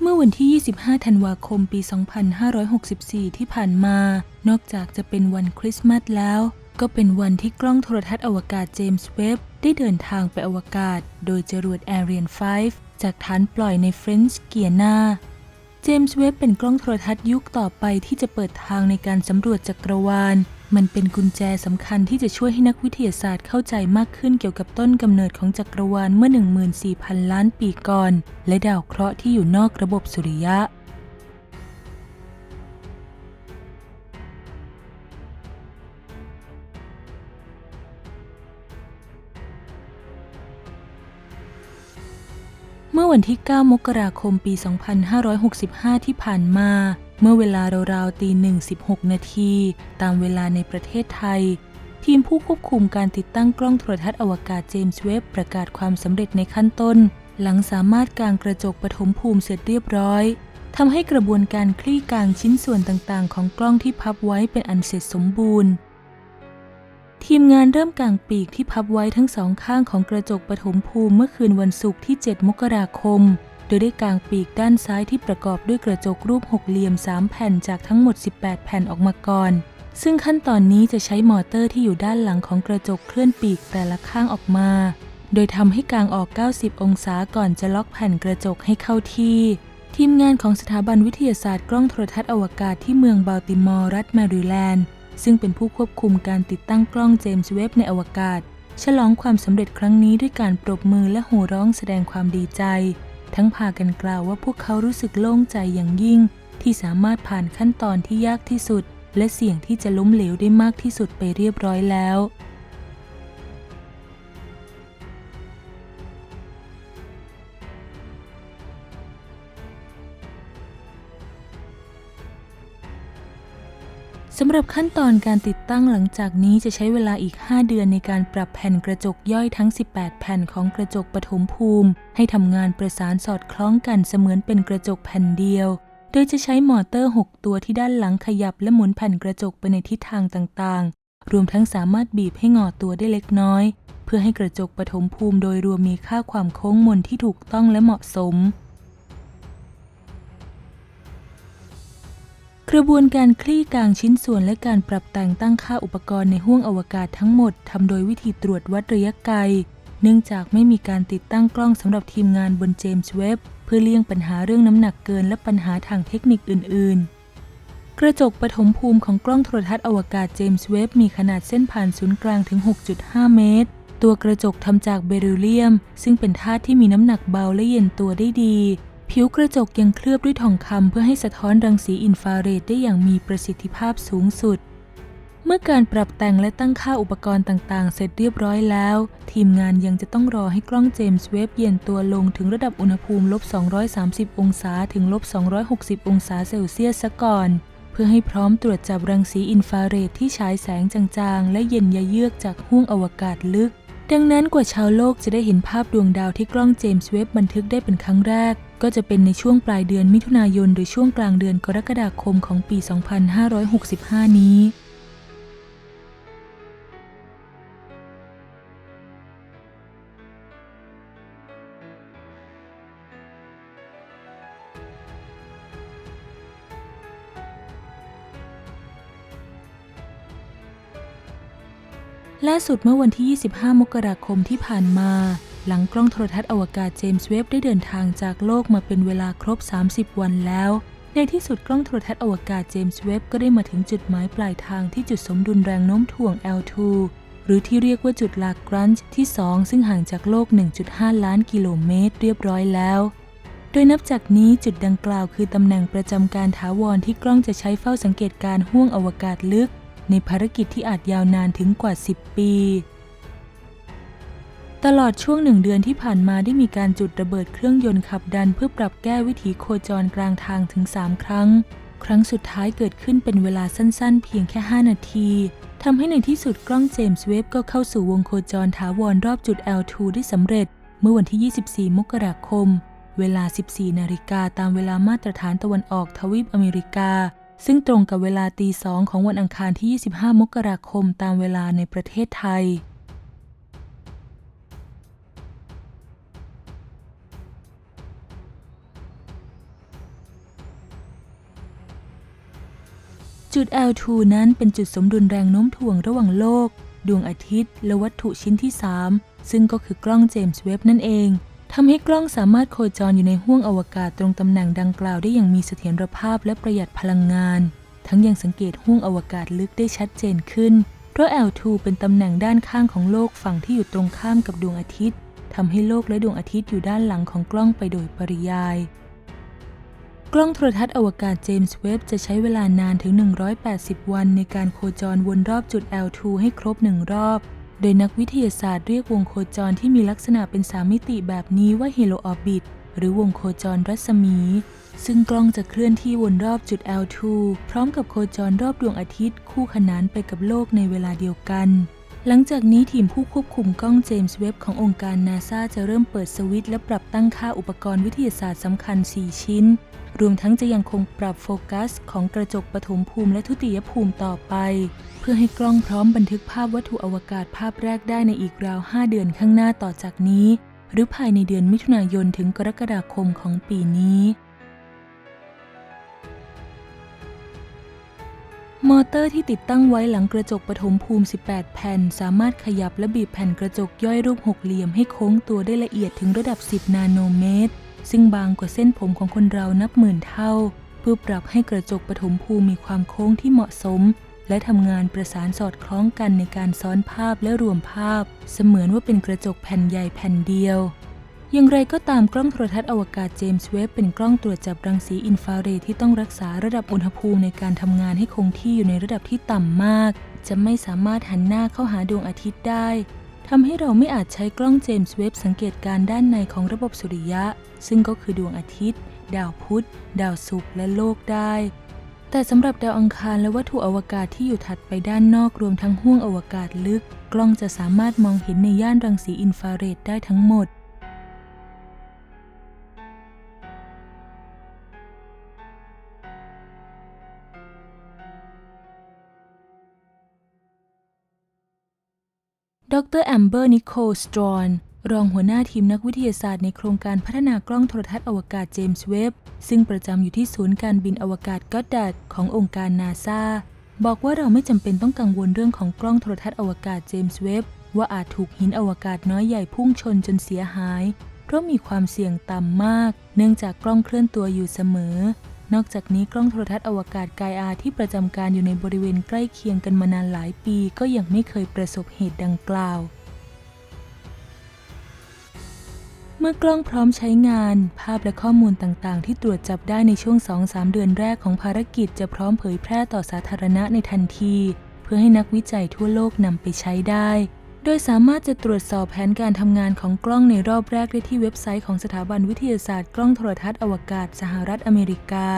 เมื่อวันที่ 25 ธันวาคมปี 2564 ที่ผ่านมา นอกจากจะเป็นวันคริสต์มาสแล้ว ก็เป็นวันที่กล้องโทรทัศน์อวกาศเจมส์เว็บได้เดินทางไปอวกาศ โดยจรวด Ariane 5จากฐานปล่อยในเฟรนช์เกียนา จมส์เว็บเป็นกล้องโทรทัศน์ยุคต่อไปที่จะเปิดทางในการสำรวจจักรวาล มันเป็นกุญแจสำคัญที่จะช่วยให้นักวิทยาศาสตร์เข้าใจมากขึ้นเกี่ยวกับต้นกำเนิดของจักรวาลเมื่อ 14,000 ล้านปีก่อน และดาวเคราะห์ที่อยู่นอกระบบสุริยะ เมื่อวันที่ 9 มกราคม ปี 2565 ที่ผ่านมา เมื่อเวลาราวๆตีหนึ่ง16 นาที ตามเวลาในประเทศไทย ทีมผู้ควบคุมการติดตั้งกล้องโทรทัศน์อวกาศเจมส์เว็บประกาศความสำเร็จในขั้นต้น หลังสามารถกางกระจกปฐมภูมิเสร็จเรียบร้อยทำให้กระบวนการคลี่กางชิ้นส่วนต่างๆ ของกล้องที่พับไว้เป็นอันเสร็จสมบูรณ์ ทีมงานเริ่มกางปีกที่พับไว้ทั้งสองข้างของกระจกปฐมภูมิเมื่อคืนวันศุกร์ที่ 7 มกราคม โดยได้กางปีกด้านซ้ายที่ประกอบด้วยกระจกรูปหกเหลี่ยม 3 แผ่นจากทั้งหมด 18 แผ่นออกมาก่อน ซึ่งขั้นตอนนี้จะใช้มอเตอร์ที่อยู่ด้านหลังของกระจกเคลื่อนปีกแต่ละข้างออกมา โดยทำให้กางออก 90 องศาก่อนจะล็อกแผ่นกระจกให้เข้าที่ ทีมงานของสถาบันวิทยาศาสตร์กล้องโทรทัศน์อวกาศที่เมืองบัลติมอร์รัฐแมริแลนด์ ซึ่งเป็นผู้ควบคุมการติดตั้งกล้องเจมส์เว็บในอวกาศ ฉลองความสำเร็จครั้งนี้ด้วยการปรบมือและโห่ร้องแสดงความดีใจ ทั้งพากันกล่าวว่าพวกเขารู้สึกโล่งใจอย่างยิ่ง ที่สามารถผ่านขั้นตอนที่ยากที่สุด และเสี่ยงที่จะล้มเหลวได้มากที่สุดไปเรียบร้อยแล้ว หรับขั้นตอนการติดตั้งหลังจากนี้จะใช้เวลาอีก 5 เดือนในการปรับแผ่นกระจกย่อยทั้ง 18 แผ่นของกระจกปฐมภูมิ ให้ทำงานประสานสอดคล้องกันเสมือนเป็นกระจกแผ่นเดียว โดยจะใช้มอเตอร์ 6 ตัวที่ด้านหลังขยับและหมุนแผ่นกระจกไปในทิศทางต่างๆ รวมทั้งสามารถบีบให้งอตัวได้เล็กน้อย เพื่อให้กระจกปฐมภูมิโดยรวมมีค่าความโค้งมนที่ถูกต้องและเหมาะสม ระบวนการคลี่กลางชิ้นส่วนและการปรับแต่งตั้งค่าอุปกรณ์ในห้วงอวกาศทั้งหมดทำโดยวิธีตรวจวัดระยะไกล เนื่องจากไม่มีการติดตั้งกล้องสำหรับทีมงานบนเจมส์เว็บเพื่อเลี่ยงปัญหาเรื่องน้ำหนักเกินและปัญหาทางเทคนิคอื่น ๆ กระจกปฐมภูมิของกล้องโทรทัศน์อวกาศเจมส์เว็บมีขนาดเส้นผ่านศูนย์กลางถึง 6.5 เมตร ตัวกระจกทำจากเบริลเลียม ซึ่งเป็นธาตุที่มีน้ำหนักเบาและเย็นตัวได้ดี ผิวกระจกยังเคลือบด้วยทองคำเพื่อให้สะท้อนรังสีอินฟราเรดได้อย่างมีประสิทธิภาพสูงสุด เมื่อการปรับแต่งและตั้งค่าอุปกรณ์ต่างๆ เสร็จเรียบร้อยแล้ว ทีมงานยังจะต้องรอให้กล้องเจมส์เว็บเย็นตัวลงถึงระดับอุณหภูมิลบ230 องศาถึงลบ260 องศาเซลเซียสซะก่อน เพื่อให้พร้อมตรวจจับรังสีอินฟราเรดที่ฉายแสงจางๆ และเย็นยะเยือกจากห้วงอวกาศลึก ดังนั้นกว่าชาวโลกจะได้เห็นภาพดวงดาวที่กล้องเจมส์เว็บบันทึกได้เป็นครั้งแรก ก็จะเป็นในช่วงปลายเดือนมิถุนายน หรือช่วงกลางเดือนกรกฎาคมของปี 2565 นี้ ล่าสุดเมื่อวันที่ 25 มกราคมที่ผ่านมา หลังกล้องโทรทัศน์อวกาศเจมส์เว็บได้เดินทางจากโลกมาเป็นเวลาครบ 30 วันแล้ว ในที่สุดกล้องโทรทัศน์อวกาศเจมส์เว็บก็ได้มาถึงจุดหมายปลายทางที่จุดสมดุลแรงโน้มถ่วง L2 หรือที่เรียกว่าจุดลากรันช์ที่ 2 ซึ่งห่างจากโลก 1.5 ล้านกิโลเมตรเรียบร้อยแล้ว โดยนับจากนี้จุดดังกล่าวคือตำแหน่งประจำการถาวรที่กล้องจะใช้เฝ้าสังเกตการห้วงอวกาศลึก ในภารกิจที่อาจยาวนานถึงกว่า 10 ปี ตลอดช่วงหนึ่งเดือนที่ผ่านมาได้มีการจุดระเบิดเครื่องยนต์ขับดันเพื่อปรับแก้วิถีโคจรกลางทางถึง 3 ครั้ง ครั้งสุดท้ายเกิดขึ้นเป็นเวลาสั้นๆ เพียงแค่ 5 นาทีทำให้ในที่สุดกล้องเจมส์เว็บก็เข้าสู่วงโคจรถาวรรอบจุด L2 ได้สำเร็จ เมื่อวันที่ 24 มกราคม เวลา 14 นาฬิกาตามเวลามาตรฐานตะวันออกทวีปอเมริกา ซึ่งตรงกับเวลาตีสองของวันอังคารที่ 25 มกราคมตามเวลาในประเทศไทย จุด L2 นั้นเป็นจุดสมดุลแรงโน้มถ่วงระหว่างโลก ดวงอาทิตย์ และวัตถุชิ้นที่ 3 ซึ่งก็คือกล้องเจมส์เว็บนั่นเอง ทำให้กล้องสามารถโคจรอยู่ในห้วงอวกาศตรงตำแหน่งดังกล่าวได้อย่างมีเสถียรภาพและประหยัดพลังงาน ทั้งยังสังเกตห้วงอวกาศลึกได้ชัดเจนขึ้น เพราะ L2 เป็นตำแหน่งด้านข้างของโลกฝั่งที่อยู่ตรงข้ามกับดวงอาทิตย์ทำให้โลกและดวงอาทิตย์อยู่ด้านหลังของกล้องไปโดยปริยาย กล้องโทรทัศน์อวกาศเจมส์เว็บจะใช้เวลานานถึง 180 วันในการโคจรวนรอบจุด L2 ให้ครบหนึ่งรอบ ดยนักวิทยาศาสตร์เรียกวงโคจรที่มีลักษณะเป็นสามมิติแบบนี้ว่าเฮโลออร์บิทหรือวงโคจรรัศมี ซึ่งกล้องจะเคลื่อนที่วนรอบจุด L2 พร้อมกับโคจรรอบดวงอาทิตย์คู่ขนานไปกับโลกในเวลาเดียวกัน หลังจากนี้ทีมผู้ควบคุมกล้องเจมส์เว็บขององค์การนาซาจะเริ่มเปิดสวิตช์และปรับตั้งค่าอุปกรณ์วิทยาศาสตร์สำคัญ 4 ชิ้น รวมทั้งจะยังคงปรับโฟกัสของกระจกปฐมภูมิและทุติยภูมิต่อไป เพื่อให้กล้องพร้อมบันทึกภาพวัตถุอวกาศภาพแรกได้ในอีกราว 5 เดือนข้างหน้าต่อจากนี้ หรือภายในเดือนมิถุนายนถึงกรกฎาคมของปีนี้ มอเตอร์ที่ติดตั้งไว้หลังกระจกปฐมภูมิ 18 แผ่น สามารถขยับและบีบแผ่นกระจกย่อยรูปหกเหลี่ยมให้โค้งตัวได้ละเอียดถึงระดับ 10 นาโนเมตร ซึ่งบางกว่าเส้นผมของคนเรานับหมื่นเท่า เพื่อปรับให้กระจกปฐมภูมิมีความโค้งที่เหมาะสม และทำงานประสานสอดคล้องกันในการซ้อนภาพและรวมภาพ เสมือนว่าเป็นกระจกแผ่นใหญ่แผ่นเดียว อย่างไรก็ตามกล้องโทรทัศน์อวกาศเจมส์เว็บเป็นกล้องตรวจจับรังสีอินฟราเรดที่ต้องรักษาระดับอุณหภูมิในการทำงานให้คงที่อยู่ในระดับที่ต่ำมาก จะไม่สามารถหันหน้าเข้าหาดวงอาทิตย์ได้ทำให้เราไม่อาจใช้กล้องเจมส์เว็บสังเกตการด้านในของระบบสุริยะ ซึ่งก็คือดวงอาทิตย์ ดาวพุธ ดาวศุกร์และโลกได้ แต่สำหรับดาวอังคารและวัตถุอวกาศที่อยู่ถัดไปด้านนอกรวมทั้งห้วงอวกาศลึก กล้องจะสามารถมองเห็นในย่านรังสีอินฟราเรดได้ทั้งหมด ดรแอมเบอร์นิโคลสตรอนรองหัวหน้าทีมนักวิทยาศาสตร์ในโครงการพัฒนากล้องโทรทัศน์อวกาศเจมส์เว็บซึ่งประจำอยู่ที่ศูนย์การบินอวกาศก็อดดัดขององค์การนาซาบอกว่าเราไม่จำเป็นต้องกังวลเรื่องของกล้องโทรทัศน์อวกาศเจมส์เว็บว่าอาจถูกหินอวกาศน้อยใหญ่พุ่งชนจนเสียหาย เพราะมีความเสี่ยงต่ำมาก เนื่องจากกล้องเคลื่อนตัวอยู่เสมอ นอกจากนี้กล้องโทรทัศน์อวกาศกายอาที่ประจำการอยู่ในบริเวณใกล้เคียงกันมานานหลายปีก็ยังไม่เคยประสบเหตุดังกล่าว เมื่อกล้องพร้อมใช้งาน ภาพและข้อมูลต่างๆ ที่ตรวจจับได้ในช่วง 2-3 เดือนแรกของภารกิจจะพร้อมเผยแพร่ต่อสาธารณะในทันที เพื่อให้นักวิจัยทั่วโลกนำไปใช้ได้ โดยสามารถจะตรวจสอบแผนการทำงานของกล้องในรอบแรกได้ที่เว็บไซต์ของสถาบันวิทยาศาสตร์กล้องโทรทัศน์อวกาศสหรัฐอเมริกา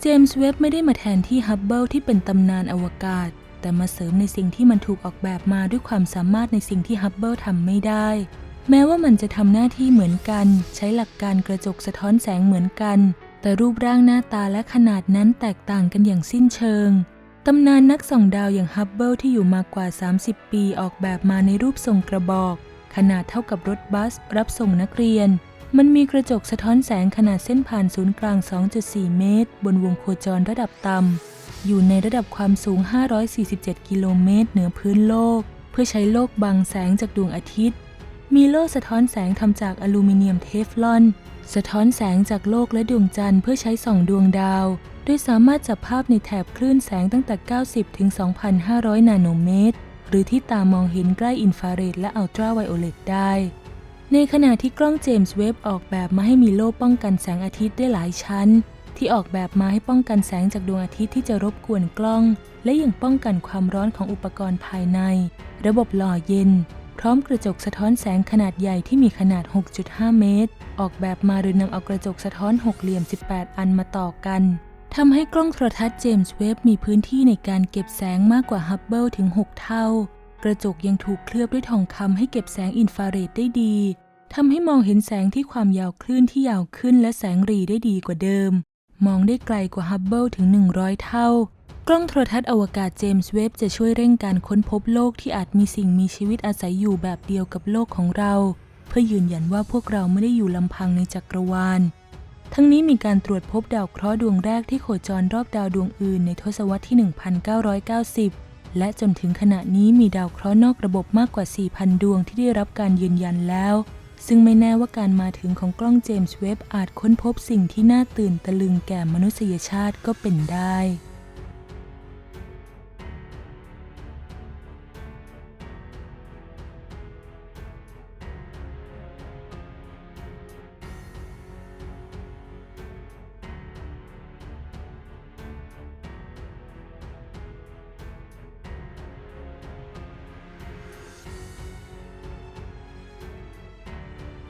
เจมส์เว็บไม่ได้มาแทนที่ฮับเบิลที่เป็นตำนานอวกาศ แต่มาเสริมในสิ่งที่มันถูกออกแบบมาด้วยความสามารถในสิ่งที่ฮับเบิลทำไม่ได้ แม้ว่ามันจะทำหน้าที่เหมือนกัน ใช้หลักการกระจกสะท้อนแสงเหมือนกัน แต่รูปร่างหน้าตาและขนาดนั้นแตกต่างกันอย่างสิ้นเชิงตำนานนักส่องดาวอย่างฮับเบิลที่อยู่มากว่า 30 ปีออกแบบมาในรูปทรงกระบอก ขนาดเท่ากับรถบัส รับส่งนักเรียน มันมีกระจกสะท้อนแสงขนาดเส้นผ่านศูนย์กลาง 2.4 เมตร บนวงโคจรระดับต่ำอยู่ในระดับความสูง 547 กิโลเมตรเหนือพื้นโลก เพื่อใช้โลกบังแสงจากดวงอาทิตย์ มีโล่สะท้อนแสงทำจากอลูมิเนียมเทฟลอน สะท้อนแสงจากโลกและดวงจันทร์เพื่อใช้ส่องดวงดาว โดยสามารถจับภาพในแถบคลื่นแสงตั้งแต่ 90 ถึง 2,500 นาโนเมตร หรือที่ตามองเห็นใกล้อินฟราเรดและอัลตราไวโอเลตได้ ในขณะที่กล้องเจมส์เว็บออกแบบมาให้มีโล่ป้องกันแสงอาทิตย์ได้หลายชั้น ที่ออกแบบมาให้ป้องกันแสงจากดวงอาทิตย์ที่จะรบกวนกล้อง และยังป้องกันความร้อนของอุปกรณ์ภายใน ระบบหล่อเย็น พร้อมกระจกสะท้อนแสงขนาดใหญ่ที่มีขนาด 6.5 เมตร ออกแบบมาโดยนำเอากระจกสะท้อนหกเหลี่ยม 18 อันมาต่อกันทำให้กล้องโทรทัศน์เจมส์เวบมีพื้นที่ในการเก็บแสงมากกว่าฮับเบิลถึง 6 เท่า กระจกยังถูกเคลือบด้วยทองคำให้เก็บแสงอินฟราเรดได้ดีทำให้มองเห็นแสงที่ความยาวคลื่นที่ยาวขึ้นและแสงรีได้ดีกว่าเดิม มองได้ไกลกว่าฮับเบิลถึง 100 เท่า กล้องโทรทัศน์อวกาศเจมส์เว็บจะช่วยเร่งการค้นพบโลกที่อาจมีสิ่งมีชีวิตอาศัยอยู่แบบเดียวกับโลกของเรา เพื่อยืนยันว่าพวกเราไม่ได้อยู่ลำพังในจักรวาล ทั้งนี้มีการตรวจพบดาวเคราะห์ดวงแรกที่โคจรรอบดาวดวงอื่นในทศวรรษที่ 1990 และจนถึงขณะนี้มีดาวเคราะห์นอกระบบมากกว่า 4,000 ดวงที่ได้รับการยืนยันแล้ว ซึ่งไม่แน่ว่าการมาถึงของกล้องเจมส์เว็บอาจค้นพบสิ่งที่น่าตื่นตะลึงแก่มนุษยชาติก็เป็นได้